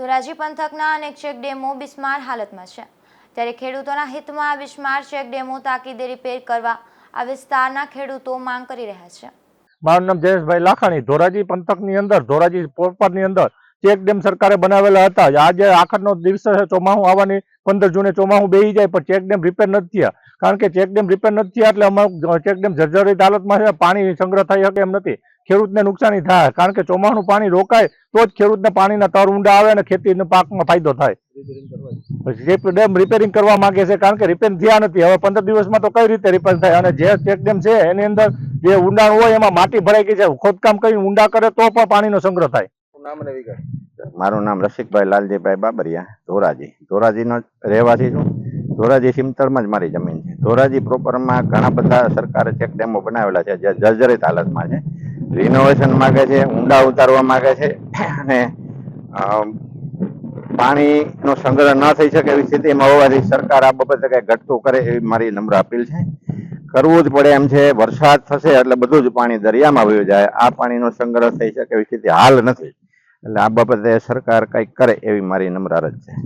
ધોરાજી પંથકના અનેક check demo બિસ્માર હાલતમાં છે. ત્યારે ખેડૂતોના હિતમાં આ બિસ્માર ચેક ડેમો તાકીદે રિપેર કરવા આ વિસ્તારના ખેડૂતો માંગ કરી રહ્યા છે. મારું નામ જયેશભાઈ લાખાણી. ધોરાજી પંથકની અંદર, ધોરાજી પોપરની અંદર ચેક ડેમ સરકારે બનાવેલા હતા. આજે આખરનો દિવસ છે ચોમાસું આવવાની, પંદર જૂને ચોમાસું બેસી જાય, પણ ચેક ડેમ રિપેર નથી થયા. કારણ કે ચેક ડેમ રિપેર નથી થયા એટલે અમારું ચેક ડેમ જર્જરિત હાલતમાં છે, પાણી સંગ્રહ થઈ શકે એમ નથી. ખેડૂતને નુકસાની થાય. કારણ કે ચોમાસું પાણી રોકાય તો જ ખેડૂતને પાણીના તર ઊંડા આવે અને ખેતીના પાકમાં ફાયદો થાય. ડેમ રિપેરિંગ કરવા માંગે છે કારણ કે રિપેર થયા નથી. હવે પંદર દિવસમાં તો કઈ રીતે રિપેર થાય? અને જે ચેક ડેમ છે એની અંદર જે ઊંડાણ હોય એમાં માટી ભરાઈ ગઈ છે. ખોદકામ કરીને ઊંડા કરે તો પણ પાણીનો સંગ્રહ થાય. મારું નામ રસિકભાઈ લાલજીભાઈ બાબરિયા ધોરાજી. ધોરાજીનો રહેવાસી છું. ધોરાજી સિમતળમાં જ મારી જમીન છે. ધોરાજી પ્રોપરમાં ઘણા બધા સરકારે ચેક ડેમો બનાવેલા છે જે જર્જરિત હાલતમાં છે. રિનોવેશન માગે છે, ઊંડા ઉતારવા માગે છે અને પાણીનો સંગ્રહ ન થઈ શકે એવી સ્થિતિમાં હોવાથી સરકાર આ બાબતે કંઈ ઘટતું કરે એવી મારી નમ્ર અપીલ છે. કરવું જ પડે એમ છે, વરસાદ થશે એટલે બધું જ પાણી દરિયામાં વયું જાય. આ પાણીનો સંગ્રહ થઈ શકે એવી સ્થિતિ હાલ નથી. એટલે આ બાબતે સરકાર કંઈક કરે એવી મારી નમ્ર અરજ છે.